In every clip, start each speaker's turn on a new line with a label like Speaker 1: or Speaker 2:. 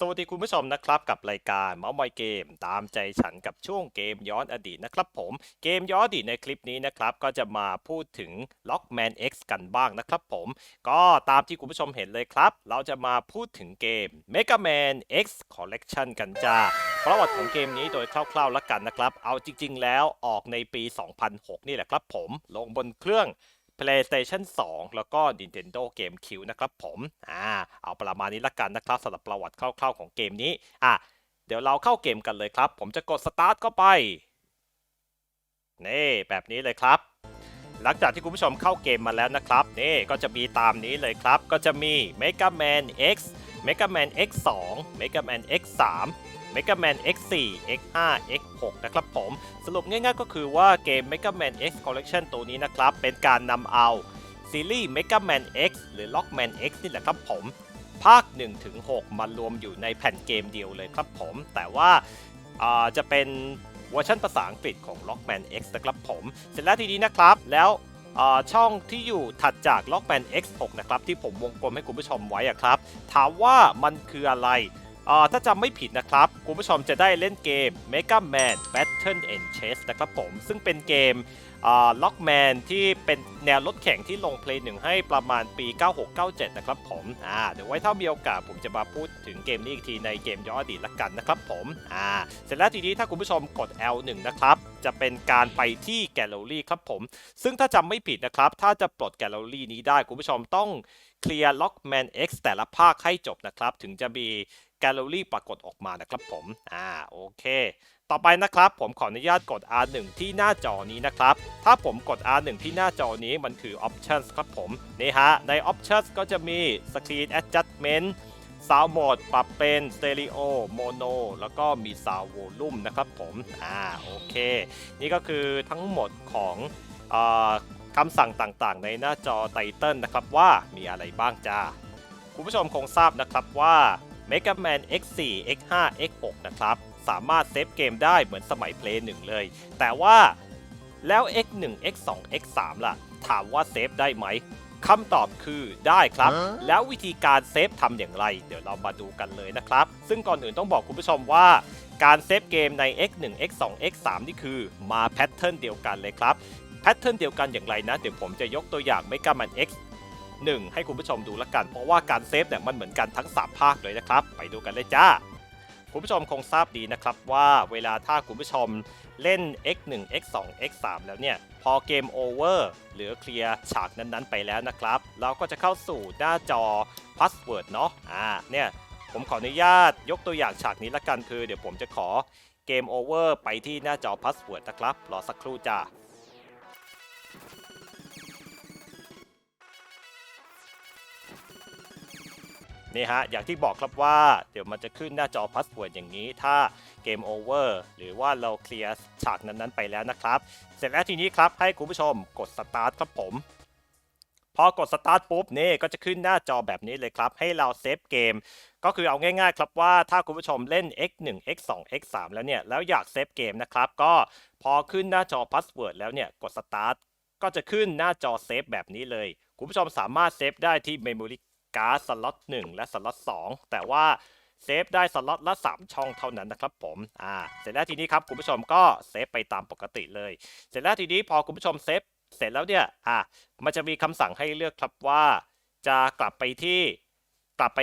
Speaker 1: สวัสดีคุณผู้ชมนะครับกับรายการเมาส์มอยเกม ตามใจฉันกับช่วงเกมย้อนอดีตนะครับผมเกมย้อนอดีตในคลิปนี้นะครับก็จะมาพูดถึง Lockman X กันบ้างนะครับผมก็ตามที่คุณผู้ชมเห็นเลยครับ เราจะมาพูดถึงเกม Mega Man X Collection กันจ้าประวัติของเกมนี้โดยคร่าวๆแล้วกันนะครับ เอาจริง ๆ แล้วออกในปี 2006 นี่แหละครับผมลงบนเครื่อง PlayStation 2 แล้วก็ Nintendo GameCube นะครับผมอ่าเอาประมาณนี้ละกันนะครับสำหรับประวัติคร่าวๆของเกมนี้อะเดี๋ยวเราเข้าเกมกันเลยครับ ผมจะกด Start เข้าไปนี่แบบนี้เลยครับ หลังจากที่คุณผู้ชมเข้าเกมมาแล้วนะครับนี่ก็จะมีตามนี้เลยครับ ก็จะมี Mega Man X Mega Man X2 Mega Man X3 Mega Man X4 X5 X6 นะครับผม สรุปง่ายๆก็คือว่าเกม Mega Man X Collection ตัวนี้นะครับ เป็นการนำเอาซีรีส์ Mega Man X หรือ Lockman X นี่แหละครับผมภาค 1-6 มารวมอยู่ในแผ่นเกมเดียวเลยครับผม แต่ว่าาจะเป็นเวอร์ชันภาษาอังกฤษของ Lockman X นะครับผม เสร็จแล้วทีนี้นะครับ แล้วช่องที่อยู่ถัดจาก Lockman X6 นะครับ ที่ผมวงกลมให้คุณผู้ชมไว้อะครับ ถามว่ามันคืออะไร ถ้าจำไม่ผิดนะครับ คุณผู้ชมจะได้เล่นเกม Mega Man Battle and Chase นะครับผม ซึ่งเป็นเกมอ่าล็อกแมนที่เป็นแนวรถแข่งที่ลงเพลย์หนึ่งให้ประมาณปี 9697 นะครับผมอ่าเดี๋ยวไว้ถ้ามีโอกาสผมจะมาพูดถึงเกมนี้อีกทีในเกมย้อนอดีตละกันนะครับผมอ่าเสร็จแล้วทีนี้ถ้าคุณผู้ชมกด L1 นะครับ จะเป็นการไปที่แกลเลอรี่ครับผม ซึ่งถ้าจำไม่ผิดนะครับ ถ้าจะปลดแกลเลอรี่นี้ได้คุณผู้ชมต้องเคลียร์ Lockman X แต่ละภาคให้จบนะครับ ถึงจะมี แกลเลอรี่ปรากฏออกมานะครับผม อ่า โอเค ต่อไปนะครับ ผมขออนุญาตกด R1 ที่หน้าจอนี้นะครับ ถ้าผมกด R1 ที่หน้าจอนี้มันคือ Options ครับผม นี่ฮะ ใน Options ก็จะมี Screen Adjustment Sound Mode ปรับเป็น Stereo Mono แล้วก็มี Sound Volume นะครับผม อ่า โอเค นี่ก็คือทั้งหมดของอคำสั่งต่างๆ ในหน้าจอไตเติลนะครับว่ามีอะไรบ้างจ้า คุณผู้ชมคงทราบนะครับว่า Mega Man X4 X5 X6 นะครับสามารถเซฟเกมได้เหมือนสมัย Play 1 เลย แต่ว่าแล้ว X1 X2 X3 ล่ะ ถามว่าเซฟได้ไหมคำตอบคือได้ครับ
Speaker 2: ฮะ
Speaker 1: แล้ววิธีการเซฟทำอย่างไร เดี๋ยวเรามาดูกันเลยนะครับ ซึ่งก่อนอื่นต้องบอกคุณผู้ชมว่าการเซฟเกมใน X1 X2 X3 นี่คือมาแพทเทิร์นเดียวกันเลยครับ แพทเทิร์นเดียวกันอย่างไรนะ เดี๋ยวผมจะยกตัวอย่าง Mega Man X 1 ให้คุณผู้ชมดูละกัน เพราะว่าการเซฟเนี่ยมันเหมือนกันทั้ง 3 ภาคเลยนะครับ ไปดูกันเลยจ้า คุณผู้ชมคงทราบดีนะครับว่าเวลาถ้าคุณผู้ชมเล่น X1 X2 X3 แล้วเนี่ย พอเกมโอเวอร์หรือเคลียร์ฉากนั้นๆไปแล้วนะครับ เราก็จะเข้าสู่หน้าจอพาสเวิร์ดเนาะอ่าเนี่ยผมขออนุญาตยกตัวอย่างฉากนี้ละกันคือ เดี๋ยวผมจะขอเกมโอเวอร์ไปที่หน้าจอพาสเวิร์ดนะครับรอสักครู่จ้า นี่ฮะอย่างที่บอกครับว่าเดี๋ยวมันจะขึ้นหน้าจอพาสเวิร์ดอย่างนี้ ถ้าเกมโอเวอร์หรือว่าเราเคลียร์ฉากนั้นๆไปแล้วนะครับ เสร็จแล้วทีนี้ครับให้คุณผู้ชมกดสตาร์ทครับผมพอกดสตาร์ทปุ๊บนี่ก็จะขึ้นหน้าจอแบบนี้เลยครับ ให้เราเซฟเกม ก็คือเอาง่ายๆครับว่าถ้าคุณผู้ชมเล่น x1 x2 x3 แล้วเนี่ย แล้วอยากเซฟเกมนะครับ ก็พอขึ้นหน้าจอพาสเวิร์ดแล้วเนี่ยกดสตาร์ทก็จะขึ้นหน้าจอเซฟแบบนี้เลย คุณผู้ชมสามารถเซฟได้ที่ Memory การ์ดสล็อต1และสล็อต2แต่ว่าเซฟได้สล็อตละ 3 ช่องเท่านั้นนะครับผมอ่าเสร็จแล้วทีนี้ครับคุณผู้ชมก็เซฟไปตามปกติเลย เสร็จแล้วทีนี้พอคุณผู้ชมเซฟเสร็จแล้วเนี่ยอะมันจะมีคำสั่งให้เลือกครับว่า จะกลับไปที่กลับไป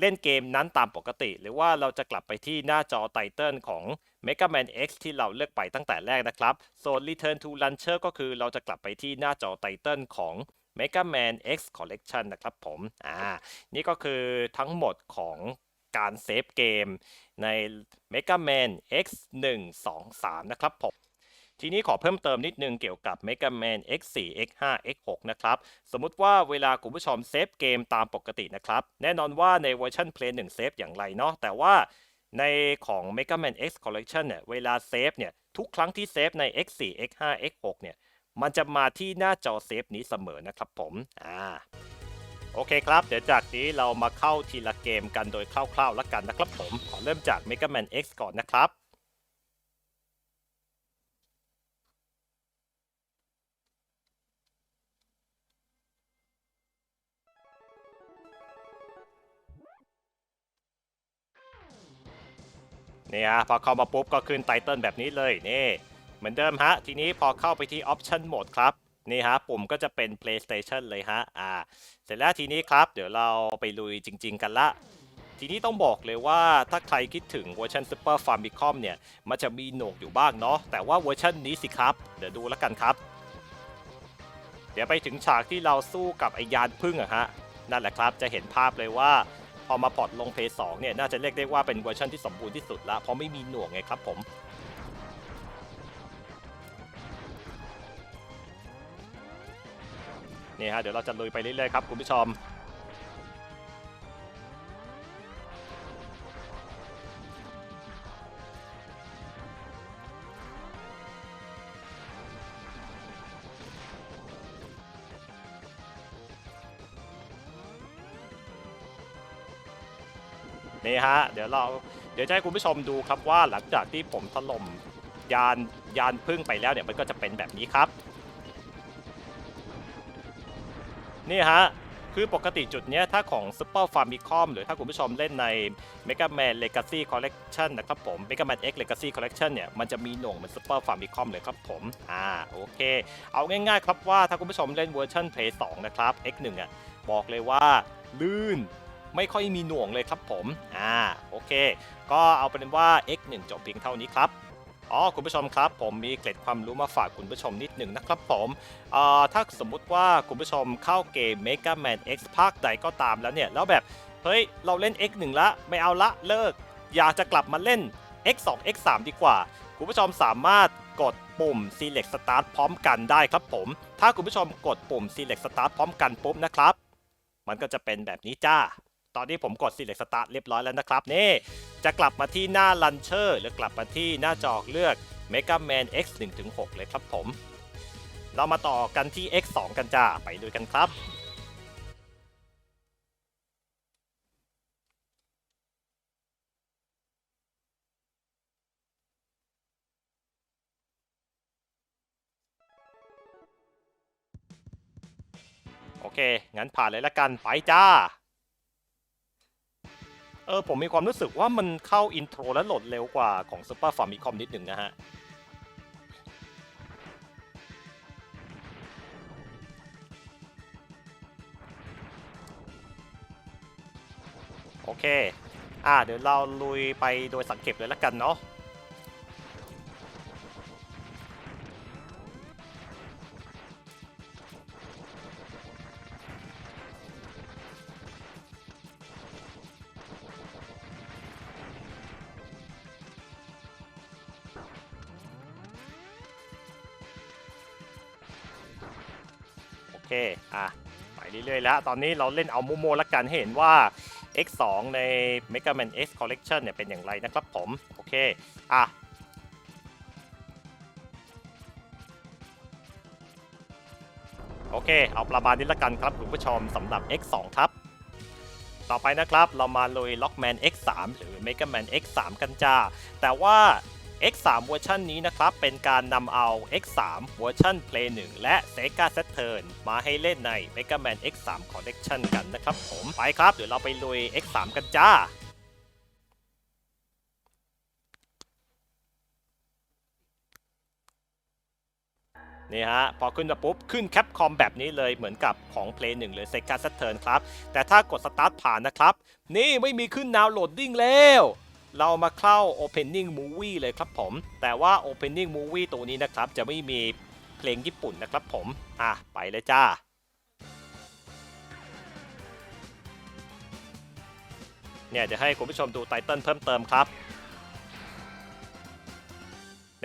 Speaker 1: เล่นเกมนั้นตามปกติ หรือว่าเราจะกลับไปที่หน้าจอไตเติลของ Mega Man X ที่เราเลือกไปตั้งแต่แรกนะครับ ส่วน Return to Launcher ก็คือเราจะกลับไปที่หน้าจอไตเติลของ Mega Man X Collection นะครับผม อ่า นี่ก็คือทั้งหมดของการเซฟเกมใน Mega Man X 1 2 3 นะครับผม ทีนี้ขอเพิ่มเติมนิดนึงเกี่ยวกับ Mega Man X4 X5 X6 นะครับ สมมุติว่าเวลาคุณผู้ชมเซฟเกมตามปกตินะครับ แน่นอนว่าในเวอร์ชัน Play 1 เซฟอย่างไรเนาะ แต่ว่าในของ Mega Man X Collection เนี่ย เวลาเซฟเนี่ย ทุกครั้งที่เซฟใน X4 X5 X6 เนี่ย มันจะมาที่หน้าจอเซฟนี้เสมอนะครับผมอ่าโอเคครับ เดี๋ยวจากนี้เรามาเข้าทีละเกมกันโดยคร่าวๆแล้วกันนะครับผม ขอเริ่มจาก Mega Man X ก่อนนะครับ
Speaker 2: เนี่
Speaker 1: ฮะพอเข้ามาปุ๊บก็ขึ้นไตเติลแบบนี้เลยนี่ เหมือนเดิมฮะ ทีนี้พอเข้าไปที่ Option Mode ครับ นี่ฮะ ปุ่มก็จะเป็น PlayStation เลยฮะ อ่า เสร็จแล้วทีนี้ครับ เดี๋ยวเราไปลุยจริง ๆ กันละทีนี้ต้องบอกเลยว่าถ้าใครคิดถึงเวอร์ชัน Super Famicom เนี่ย มันจะมีโหนกอยู่บ้างเนาะแต่ว่าเวอร์ชันนี้สิครับ เดี๋ยวดูแล้วกันครับ เดี๋ยวไปถึงฉากที่เราสู้กับไอยานพึ่งอะฮะ นั่นแหละครับจะเห็นภาพเลยว่า พอมาพอร์ตลงเพย์สเนี่ย น่าจะเรียกได้ว่าเป็นเวอร์ชันที่สมบูรณ์ที่สุดละเพราะไม่มีหน่วงไงครับผม นี่ฮะเดี๋ยวเราจะลุยไปเรื่อยๆครับคุณผู้ชมนี่ฮะเดี๋ยวเราเดี๋ยวจะให้คุณผู้ชมดูครับว่าหลังจากที่ผมถล่มยานยานพึ่งไปแล้วเนี่ยมันก็จะเป็นแบบนี้ครับ นี่ฮะ คือปกติจุดเนี้ยถ้าของ Super Famicom หรือถ้าคุณผู้ชมเล่นใน Mega Man Legacy Collection นะครับผม Mega Man X Legacy Collection เนี่ย มันจะมีหน่วงเหมือน Super Famicom เลยครับผม อ่า โอเค เอาง่ายๆครับว่าถ้าคุณผู้ชมเล่นเวอร์ชัน Play 2 นะครับ X1 อะ บอกเลยว่าลื่นไม่ค่อยมีหน่วงเลยครับผม อ่า โอเค ก็เอาเป็นว่า X1 จบเพียงเท่านี้ครับ อ๋อคุณผู้ชมครับ ผมมีเกร็ดความรู้มาฝากคุณผู้ชมนิดหนึ่งนะครับผมถ้าสมมุติว่าคุณผู้ชมเข้าเกม Mega Man X ภาคใดก็ตามแล้วเนี่ย แล้วแบบ เฮ้ย เราเล่น X1 ละ ไม่เอาละเลิก อยากจะกลับมาเล่น X2 X3 ดีกว่า คุณผู้ชมสามารถกดปุ่ม Select Start พร้อมกันได้ครับผม ถ้าคุณผู้ชมกดปุ่ม Select Start พร้อมกันปุ๊บนะครับ มันก็จะเป็นแบบนี้จ้า ตอนนี้ผมกด Select Start เรียบร้อยแล้วนะครับนี่จะกลับมาที่หน้า Launcher หรือกลับมาที่หน้าจอเลือก Mega Man X 1-6 เลยครับผม เรามาต่อกันที่ X 2กันจ้าไปดูกันครับโอเค งั้นผ่านเลยละกัน ไปจ้า ออผมมีความรู้สึกว่ามันเข้าอินโทรและโหลดเร็วกว่าของซูเปอร์ฟาร์มิคอมนิดหนึ่งนะฮะโอเค อ่า เดี๋ยวเราลุยไปโดยสังเกตเลยละกันเนาะ แล้ว ตอนนี้เราเล่นเอาโมโมละกันให้เห็นว่า X2 ใน Mega Man X Collection เนี่ยเป็นอย่างไรนะครับผม โอเค อะโอเค เอาประมาณนี้ละกันครับคุณผู้ชมสำหรับ X2 ครับ ต่อไปนะครับ เรามาลุย Lockman X3 หรือ Mega Man X3 กันจ้า แต่ว่า X3 เวอร์ชันนี้นะครับ เป็นการนำเอา X3 เวอร์ชัน Play 1 และ Sega Saturn มาให้เล่นใน Mega Man X3 Collection กันนะครับผมไปครับ เดี๋ยวเราไปลุย X3 กันจ้านี่ฮะพอขึ้นมาปุ๊บ ขึ้นแคปคอมแบบนี้เลยเหมือนกับของ Play 1หรือ Sega Saturn ครับ แต่ถ้ากด Start ผ่านนะครับ นี่ไม่มีขึ้นดาวโหลดดิ้งแล้ว เรามาเข้า Opening Movie เลยครับผม แต่ว่า Opening Movie ตัวนี้นะครับ จะไม่มีเพลงญี่ปุ่นนะครับผม อะ ไปเลยจ้าเนี่ยจะให้คุณผู้ชมดูไตเติลเพิ่มเติมครับ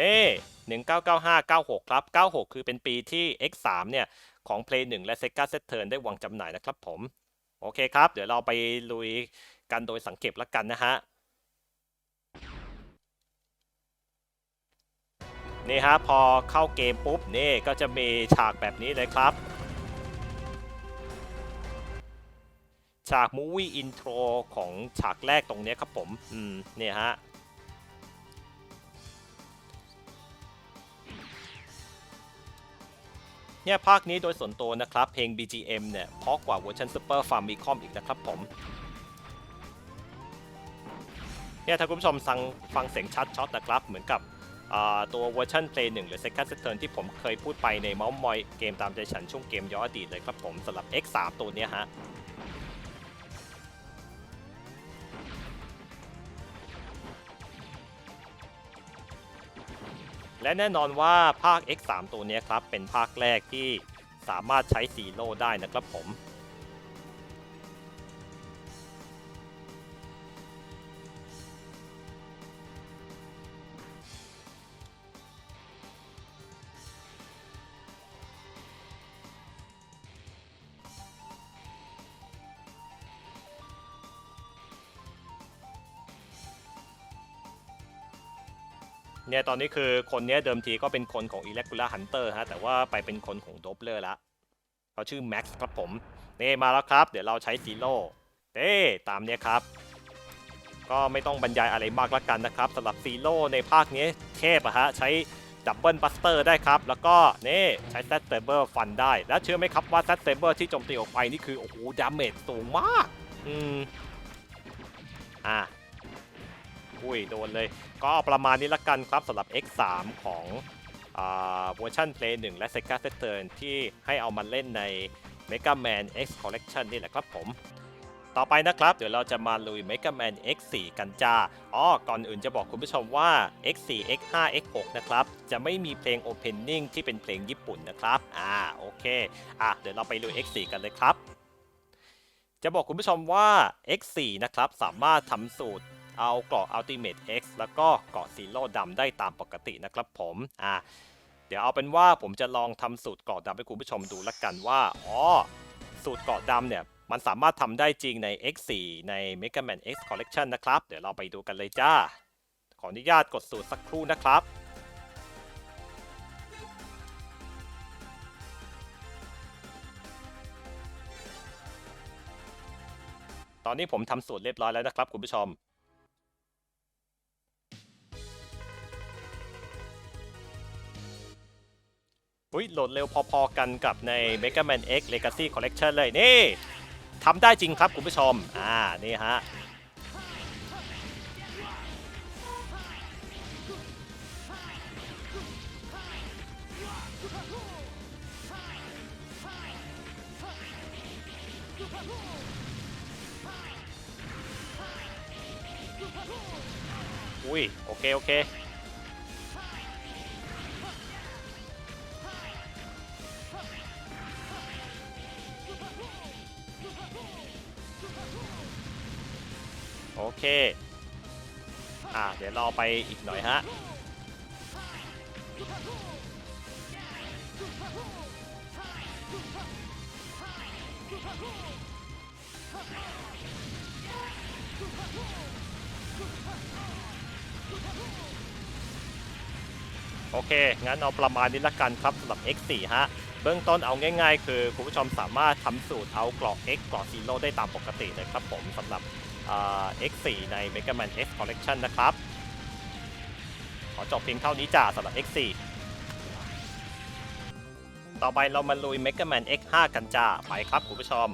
Speaker 1: นี่1995-96 ครับ 96 คือเป็นปีที่ X3 เนี่ย ของ Play 1 และ Sega Saturn ได้วางจำหน่ายนะครับผม โอเคครับ เดี๋ยวเราไปลุยกันโดยสังเกตละกันนะฮะ นี่ฮะพอเข้าเกมปุ๊บนี่ก็จะมีฉากแบบนี้เลยครับ ฉาก Movie Intro ของฉากแรกตรงนี้ครับผมอืมเนี่ยฮะเนี่ยภาคนี้โดยส่วนตัวนะครับ เพลง BGM เนี่ยเพราะกว่าเวอร์ชัน Super Famicom อีกนะครับผมเนี่ยถ้าคุณผู้ชมฟังฟังเสียงชัดช็อตนะครับ เหมือนกับ ตัวเวอร์ชัน Play 1 หรือ Second Saturn ที่ผมเคยพูดไปในเมาส์มอยเกมตามใจฉันช่วงเกมย้อนอดีตเลยครับผมสำหรับ X3 ตัวนี้ฮะและแน่นอนว่าภาค X3 ตัวนี้ครับเป็นภาคแรกที่สามารถใช้ซีโร่ได้นะครับผม เนี่ยตอนนี้คือคนเนี้ยเดิมทีก็เป็นคนของ e l e c t r a Hunter ฮะแต่ว่าไปเป็นคนของ Doppler ละเขาชื่อ Max ครับผมนี่มาแล้วครับ เดี๋ยวเราใช้ซีโร่เด้ตามเนี้ยครับ ก็ไม่ต้องบรรยายอะไรมากละกันนะครับสำหรับซีโร่ในภาคนี้เทพอะฮะใช้ดับเบิลบัสเตอร์ได้ครับ แล้วก็นี่ใช้แซตเซเบอร์ฟันได้ แล้วเชื่อไหมครับว่าแซตเซเบอร์ที่โจมตีออกไปนี่คือ โอ้โหดาเมจสูงมาก อืม อะ อุ้ยโดนเลย ก็ประมาณนี้ละกันครับสำหรับ X3 ของเวอร์ชัน Play 1 และ Sega Saturn ที่ให้เอามาเล่นใน Mega Man X Collection นี่แหละครับผม ต่อไปนะครับ เดี๋ยวเราจะมาลุย Mega Man X4 กันจ้าอ๋อก่อนอื่นจะบอกคุณผู้ชมว่า X4 X5 X6 นะครับ จะไม่มีเพลง Opening ที่เป็นเพลงญี่ปุ่นนะครับ อ่า โอเค อะ เดี๋ยวเราไปลุย X4 กันเลยครับ จะบอกคุณผู้ชมว่า X4 นะครับ สามารถทำสูตร เอาเกราะ Ultimate X แล้วก็เกราะซีโร่ดำได้ตามปกตินะครับผมอ่าเดี๋ยวเอาเป็นว่าผมจะลองทำสูตรเกราะดำให้คุณผู้ชมดูละกันว่าอ๋อสูตรเกราะดำเนี่ยมันสามารถทำได้จริงใน X4 ใน Mega Man X Collection นะครับ เดี๋ยวเราไปดูกันเลยจ้า ขออนุญาตกดสูตรสักครู่นะครับตอนนี้ผมทำสูตรเรียบร้อยแล้วนะครับคุณผู้ชม อุ้ยโหลดเร็วพอๆกันกับใน Mega Man X Legacy Collection เลยนี่ทำได้จริงครับคุณผู้ชม อ่า นี่ฮะ อุ้ย โอเค โอเค เค อ่า เดี๋ยวราไปอีกหน่อยฮะ โอเค งั้นเอาประมาณนี้ละกันครับสำหรับ X4 ฮะ เบื้องต้นเอาง่ายๆ คือ คุณผู้ชมสามารถทำสูตรเอาเกราะ X กราะซีโร่ได้ตามปกติเลยครับผมสำหรับ X4 ใน Mega Man X Collection นะครับ ขอจบเพียงเท่านี้จ้าสำหรับ X4 ต่อไปเรามาลุย Mega Man X5 กันจ้า ไปครับคุณผู้ชม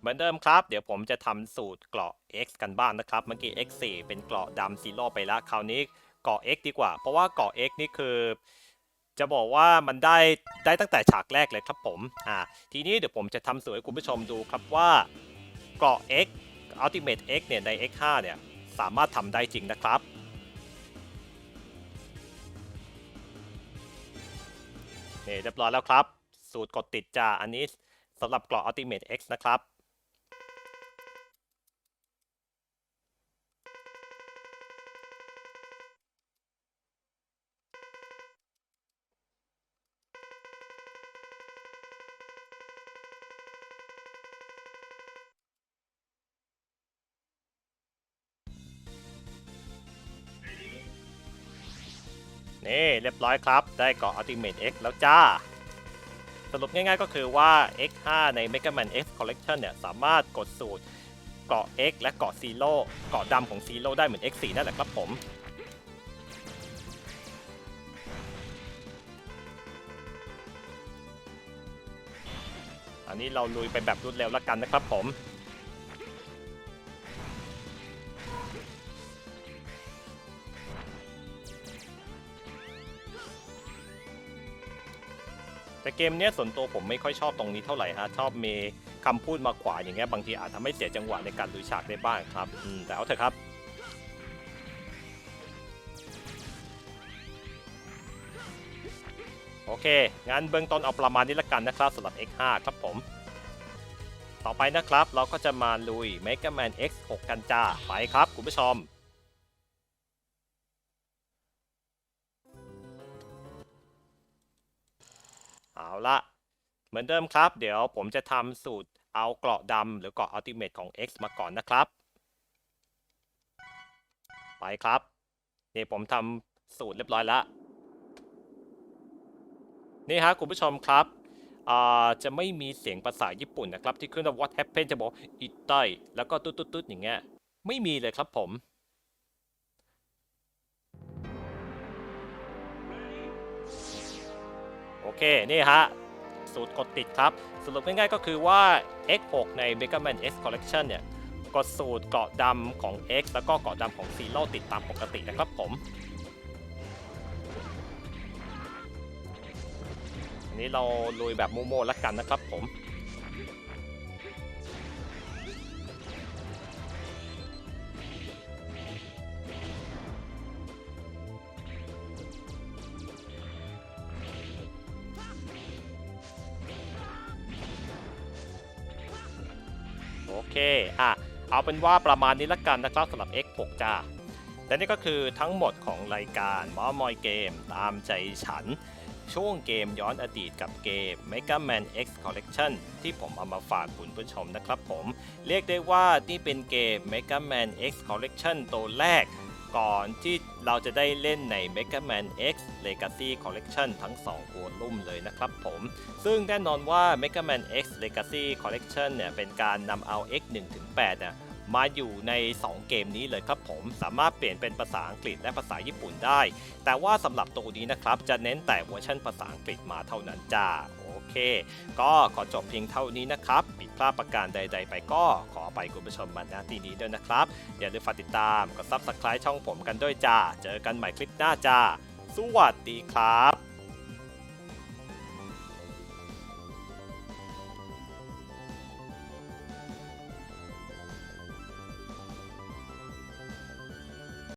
Speaker 1: เหมือนเดิมครับ เดี๋ยวผมจะทำสูตรเกราะ X กันบ้างนะครับ เมื่อกี้ X4 เป็นเกราะดำซีโร่ไปแล้ว คราวนี้เกราะ X ดีกว่า เพราะว่าเกราะ X นี่คือ จะบอกว่ามันได้ได้ตั้งแต่ฉากแรกเลยครับผม อ่า ทีนี้เดี๋ยวผมจะทำสูตรให้คุณผู้ชมดูครับว่าเกราะ X Ultimate X เนี่ยใน X5 เนี่ยสามารถทำได้จริงนะครับนี่เรียบร้อยแล้วครับ สูตรกดติดจ้าอันนี้สำหรับเกราะ Ultimate X นะครับ นี่เรียบร้อยครับ ได้เกาะ Ultimate X แล้วจ้า สรุปง่ายๆก็คือว่า X5 ใน Mega Man X Collection เนี่ย สามารถกดสูตรเกาะ X และเกาะ Zero เกาะดำของ Zero ได้เหมือน X4 นั่นแหละครับผมอันนี้เราลุยไปแบบรวดเร็วแล้วกันนะครับผม แต่เกมเนี้ยส่วนตัวผมไม่ค่อยชอบตรงนี้เท่าไหร่ฮะชอบมีคำพูดมาขวาอย่างเงี้ยบางทีอาจทำให้เสียจังหวะในการลุยฉากได้บ้างครับอืมแต่เอาเถอะครับโอเคงั้นเบื้องต้นเอาประมาณนี้ละกันนะครับสำหรับ X5 ครับผม ต่อไปนะครับเราก็จะมาลุย Mega Man X6 กันจ้า ไปครับคุณผู้ชม เอาละเหมือนเดิมครับ เดี๋ยวผมจะทำสูตรเอาเกราะดำหรือเกราะอัลติเมทของ X มาก่อนนะครับ ไปครับนี่ผมทำสูตรเรียบร้อยแล้วนี่ฮะคุณผู้ชมครับจะไม่มีเสียงภาษาญี่ปุ่นนะครับ ที่ขึ้นว่า what happened จะบอกอิตายแล้วก็ตุ๊ดตุ๊ดตุ๊ดอย่างเงี้ยไม่มีเลยครับผม เค นี่ฮะ สูตรกดติดครับ สรุปง่ายๆก็คือว่า X6 ใน Mega Man X Collection เนี่ย กดสูตรเกาะดำของ X แล้วก็เกาะดำของ Zero ติดตามปกตินะครับผม อันนี้เราลุยแบบโมโม่แล้วกันนะครับผม เคอะเอาเป็นว่าประมาณนี้ละกันนะครับสำหรับ X6 จ้าและนี่ก็คือทั้งหมดของรายการมอมอยเกมตามใจฉัน ช่วงเกมย้อนอดีตกับเกม Mega Man X Collection ที่ผมเอามาฝากคุณผู้ชมนะครับผม เรียกได้ว่านี่เป็นเกม Mega Man X Collection ตัวแรก ก่อนที่เราจะได้เล่นใน Mega Man X Legacy Collection ทั้ง 2 หัวลุ่มเลยนะครับผม ซึ่งแน่นอนว่า Mega Man X Legacy Collection เนี่ยเป็นการนำเอา X 1ถึง8เนี่ยมาอยู่ใน 2 เกมนี้เลยครับผมสามารถเปลี่ยนเป็นภาษาอังกฤษและภาษาญี่ปุ่นได้ แต่ว่าสำหรับตัวนี้นะครับจะเน้นแต่เวอร์ชันภาษาอังกฤษมาเท่านั้นจ้า เค ก็ขอจบเพียงเท่านี้นะครับผิดพลาดประการใด ๆ ไปก็ขอไปคุณผู้ชมมาณที่นี้ด้วยนะครับ อย่าลืมฝากติดตามกด Subscribe ช่องผมกันด้วยจ้า เจอกันใหม่คลิปหน้าจ้า สวัสดีครับ